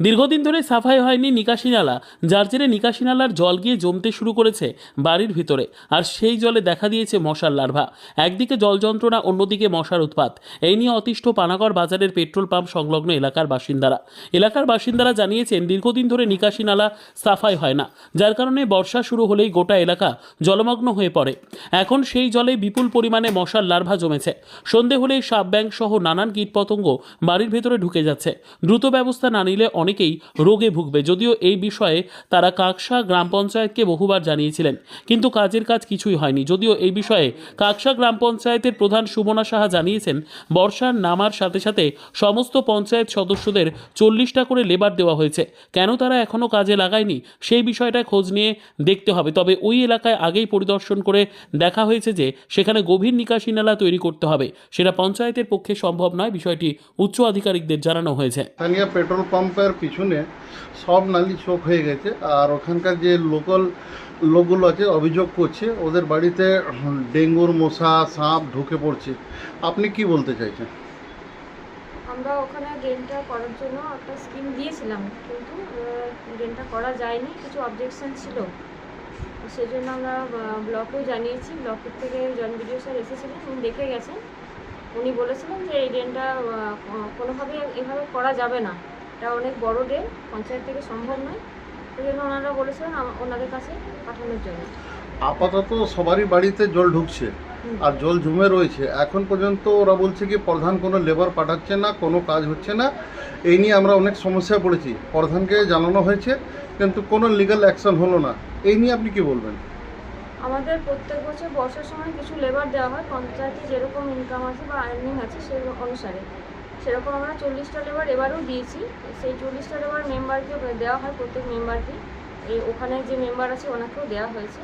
দীর্ঘদিন ধরে সাফাই হয়নি নিকাশি নালা, যার জেরে নিকাশি নালার জল গিয়ে জমতে শুরু করেছে বাড়ির ভিতরে। আর সেই জলে দেখা দিয়েছে মশার লার্ভা। একদিকে জল যন্ত্রণা, অন্যদিকে মশার উৎপাত। এই নিয়ে অতিষ্ঠ পানাগড় বাজারের পেট্রোল পাম্প সংলগ্ন এলাকার বাসিন্দারা। এলাকার বাসিন্দারা জানিয়েছেন, দীর্ঘদিন ধরে নিকাশি নালা সাফাই হয় না, যার কারণে বর্ষা শুরু হলেই গোটা এলাকা জলমগ্ন হয়ে পড়ে। এখন সেই জলে বিপুল পরিমাণে মশার লার্ভা জমেছে। সন্ধে হলেই সাপ ব্যাং সহ নানান কীটপতঙ্গ বাড়ির ভেতরে ঢুকে যাচ্ছে। দ্রুত ব্যবস্থা না নিলে অনেকেই রোগে ভুগবে। যদিও এই বিষয়ে তারা কাকসা গ্রাম পঞ্চায়েতকে বহুবার জানিয়েছিলেন, কিন্তু কাজের কাজ কিছুই হয়নি। যদিও এই বিষয়ে কাকসা গ্রাম পঞ্চায়েতের প্রধান সুমনা সাহা জানিয়েছেন, বর্ষার নামার সাথে সাথে সমস্ত পঞ্চায়েত সদস্যদের চল্লিশটা করে লেবার দেওয়া হয়েছে। কেন তারা এখনও কাজে লাগায়নি, সেই বিষয়টা খোঁজ নিয়ে দেখতে হবে। তবে ওই এলাকায় আগেই পরিদর্শন করে দেখা হয়েছে যে, সেখানে গভীর নিকাশি নালা তৈরি করতে হবে। সেটা পঞ্চায়েতের পক্ষে সম্ভব নয়, বিষয়টি উচ্চ আধিকারিকদের জানানো হয়েছে। স্থানীয় পেট্রোল পাম্পের পিছনে সব নালি চোখ হয়ে গেছে। আর ওখানকার যে লোকাল লোকগুলো আছে, অভিযোগ করছে, ওদের বাড়িতে ডেঙ্গুর মশা, সাপ ঢুকে পড়ছে। আপনি কি বলতে চাইছেন? আমরা ওখানে ড্রেনটা করার জন্য একটা স্কিম দিয়েছিলাম, কিন্তু ড্রেনটা করা যায়নি, কিছু অবজেকশন ছিল। সেই জন্য আমরা ব্লকেও জানিয়েছি, ব্লকের থেকে জন বিডিও স্যার এসেছিলেন, উনি দেখে গেছেন। উনি বলেছিলেন যে এই ড্রেনটা কোনোভাবেই এভাবে করা যাবে না। এটা অনেক বড় ড্রেন পঞ্চায়েত থেকে সম্ভব নয়। সেই জন্য ওনারা বলেছিলেন ওনাদের কাছে পাঠানোর জন্য। আপাতত সবারই বাড়িতে জল ঢুকছে আর জল জমে রয়েছে। এখন পর্যন্ত ওরা বলছে কি প্রধান কোনো লেবার পাঠাচ্ছে না কোনো কাজ হচ্ছে না। এই নিয়ে আমরা অনেক সমস্যায় পড়েছি। প্রধানকে জানানো হয়েছে কিন্তু কোনো লিগ্যাল অ্যাকশন হলো না। এই নিয়ে আপনি কি বলবেন? আমাদের প্রত্যেক বছর বর্ষার সময় কিছু লেবার দেওয়া হয়। পঞ্চায়েতে যেরকম ইনকাম আছে বা আর্নিং আছে সেই অনুসারে। সেরকম আমরা চল্লিশটা লেবার এবারও দিয়েছি। সেই চল্লিশটা লেবার মেম্বারকে দেওয়া হয় প্রত্যেক মেম্বারকে। এই ওখানে যে মেম্বার আছে ওনাকেও দেওয়া হয়েছে।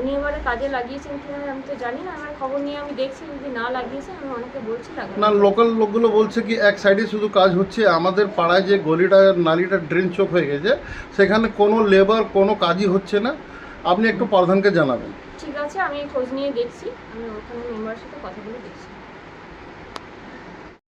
উনি এবারে কাজে লাগিয়েছেন কিনা আমি তো জানি না। আমার খবর নিয়ে আমি দেখছি যদি না লাগিয়েছে আমি অনেকে বলছি না লোকাল লোকগুলো বলছে কি এক সাইডে শুধু কাজ হচ্ছে আমাদের পাড়ায় যে গলিটা নালিটা ড্রেন চোখ হয়ে গেছে সেখানে কোনো লেবার কোনো কাজই হচ্ছে না। আপনি একটু প্রধানকে জানাবেন। ঠিক আছে আমি খোঁজ নিয়ে দেখছি। আমি ওখানে মেম্বারের সাথে কথা বলে দেখছি।